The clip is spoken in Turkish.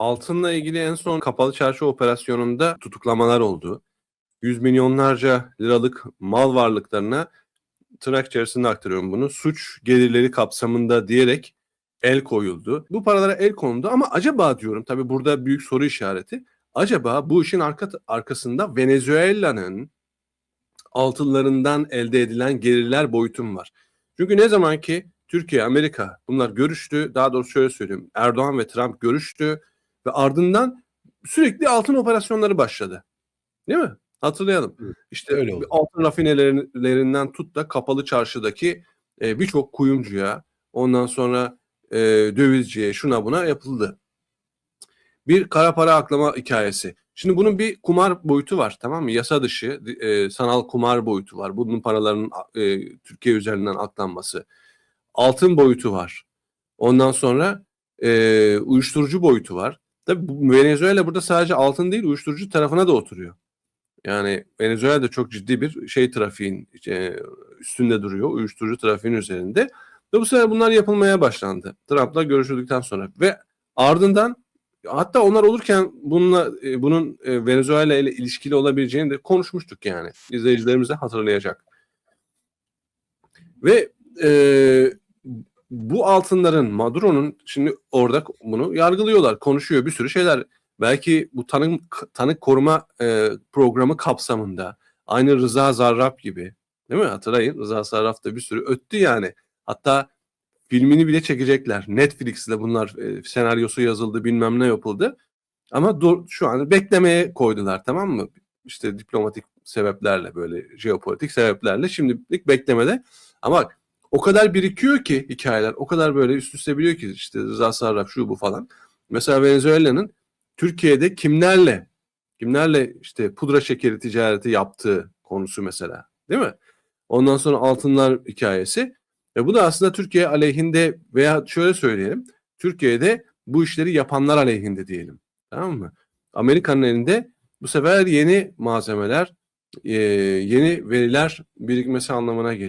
Altınla ilgili en son kapalı çarşı operasyonunda tutuklamalar oldu. Yüz milyonlarca liralık mal varlıklarına tırnak içerisinde aktarıyorum bunu. Suç gelirleri kapsamında diyerek el koyuldu. Bu paralara el kondu ama acaba diyorum tabii burada büyük soru işareti. Acaba bu işin arka, arkasında Venezuela'nın altınlarından elde edilen gelirler boyutum var. Çünkü ne zaman ki Türkiye, Amerika bunlar görüştü. Daha doğrusu şöyle söyleyeyim. Erdoğan ve Trump görüştü ve ardından sürekli altın operasyonları başladı. Değil mi? Hatırlayalım. Evet, İşte öyle oldu. altın rafinelerinden tut da kapalı çarşıdaki e, birçok kuyumcuya, ondan sonra e, dövizciye, şuna buna yapıldı. Bir kara para aklama hikayesi. Şimdi bunun bir kumar boyutu var tamam mı? Yasa dışı e, sanal kumar boyutu var. Bunun paraların e, Türkiye üzerinden aklanması. Altın boyutu var. Ondan sonra e, uyuşturucu boyutu var. Tabii Venezuela burada sadece altın değil uyuşturucu tarafına da oturuyor. Yani Venezuela da çok ciddi bir şey trafiğin e, üstünde duruyor. Uyuşturucu trafiğin üzerinde. Ve bu sefer bunlar yapılmaya başlandı. Trump'la görüşüldükten sonra. Ve ardından hatta onlar olurken bununla e, bunun e, Venezuela ile ilişkili olabileceğini de konuşmuştuk yani. İzleyicilerimiz de hatırlayacak. Ve e, bu altınların Maduro'nun şimdi orada bunu yargılıyorlar, konuşuyor bir sürü şeyler. Belki bu tanık tanık koruma e, programı kapsamında aynı Rıza Zarrab gibi değil mi? Hatırlayın Rıza Zarrab da bir sürü öttü yani. Hatta filmini bile çekecekler. Netflix'te bunlar e, senaryosu yazıldı, bilmem ne yapıldı. Ama dur, şu an beklemeye koydular tamam mı? İşte diplomatik sebeplerle böyle jeopolitik sebeplerle şimdilik beklemede. Ama o kadar birikiyor ki hikayeler, o kadar böyle üst üste biliyor ki işte Rıza Sarraf şu bu falan. Mesela Venezuela'nın Türkiye'de kimlerle kimlerle işte pudra şekeri ticareti yaptığı konusu mesela değil mi? Ondan sonra altınlar hikayesi. Ve bu da aslında Türkiye aleyhinde veya şöyle söyleyelim. Türkiye'de bu işleri yapanlar aleyhinde diyelim. Tamam mı? Amerika'nın elinde bu sefer yeni malzemeler, eee, yeni veriler birikmesi anlamına geliyor.